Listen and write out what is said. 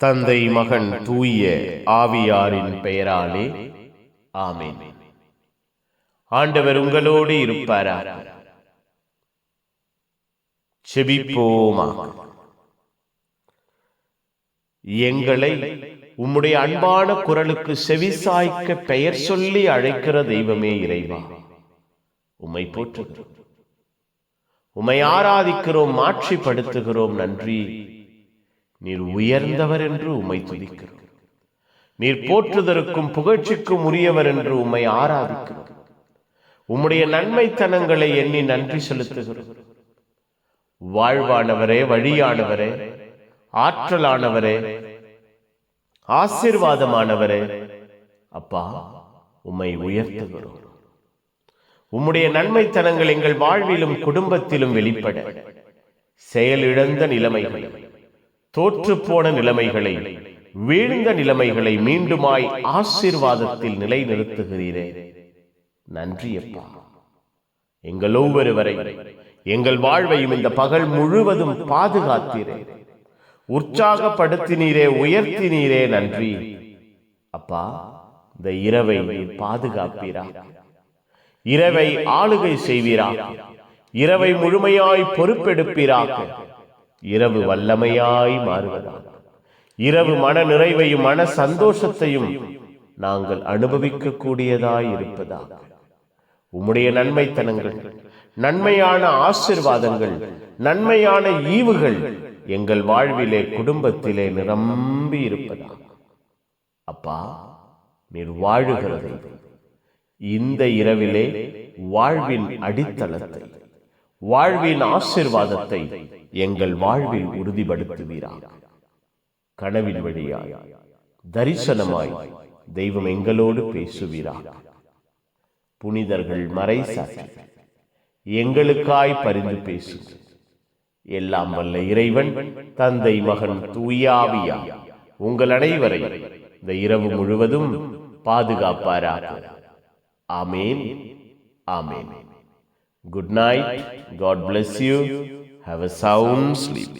தந்தை மகன் தூய ஆவியாரின் பெயராலே. ஆமென். ஆண்டவர் உங்களோடு இருப்பாராக செபிப்போமாக எங்களை உம்முடைய அன்பான குரலுக்கு செவிசாய்க்க பெயர் சொல்லி அழைக்கிற தெய்வமே இறைவா. உம்மை போற்றுகிறோம். உம்மை ஆராதிக்கிறோம் மாட்சிப்படுத்துகிறோம். நன்றி. நீர் உயர்ந்தவர் என்று உம்மை துதிக்கிறோம். நீர் போற்றுதற்கும் புகழ்ச்சிக்கும் உரியவர் என்று உம்மை ஆராதிக்கிறோம். உம்முடைய நன்மைத்தனங்களை எண்ணி நன்றி செலுத்துகிறோம். வாழ்வானவரே வழியானவரே ஆற்றலானவரே ஆசிர்வாதமானவரே அப்பா உம்மை உயர்த்துகிறோம். உம்முடைய நன்மைத்தனங்கள் எங்கள் வாழ்விலும் குடும்பத்திலும் வெளிப்பட. செயலிழந்த நிலைமைகளை. தோற்றுப்போன நிலைமைகளை வீழ்ந்த நிலைமைகளை மீண்டுமாய் ஆசீர்வாதத்தில் நிலைநிறுத்துகிறீரே. நன்றி அப்பா. எங்கள் ஒவ்வொருவரை எங்கள் வாழ்வையும் இந்த பகல் முழுவதும் பாதுகாத்தீரே. உற்சாகப்படுத்தினீரே உயர்த்தினீரே நன்றி. அப்பா இந்த இரவை பாதுகாப்பீரா? இரவை ஆளுகை செய்வீராக இரவை முழுமையாய் பொறுப்பெடுப்பீராக? இரவு வல்லமையாய் மாறுவதால் இரவு மன நிறைவையும் மன சந்தோஷத்தையும் நாங்கள் அனுபவிக்க கூடியதாய் இருப்பதாக உம்முடைய நன்மைத்தனங்கள் நன்மையான ஆசிர்வாதங்கள் நன்மையான ஈவுகள் எங்கள் வாழ்விலே குடும்பத்திலே நிரம்பி இருப்பதாக அப்பா நீர் வாழுகிறது. இந்த இரவிலே வாழ்வின் அடித்தளத்தை வாழ்வின் ஆசிர்வாதத்தை எங்கள் வாழ்வில் உறுதிப்படுத்துவீராக கனவின் வழியாய். தரிசனமாய் தெய்வம் எங்களோடு பேசுவீராக புனிதர்கள் மறை எங்களுக்காய் பரிந்து பேசும். எல்லாம் வல்ல இறைவன் தந்தை மகன் தூயாவியா உங்கள் அனைவரை இந்த இரவு முழுவதும் பாதுகாப்பாராக. Amen. Amen. Good night God bless you have a sound sleep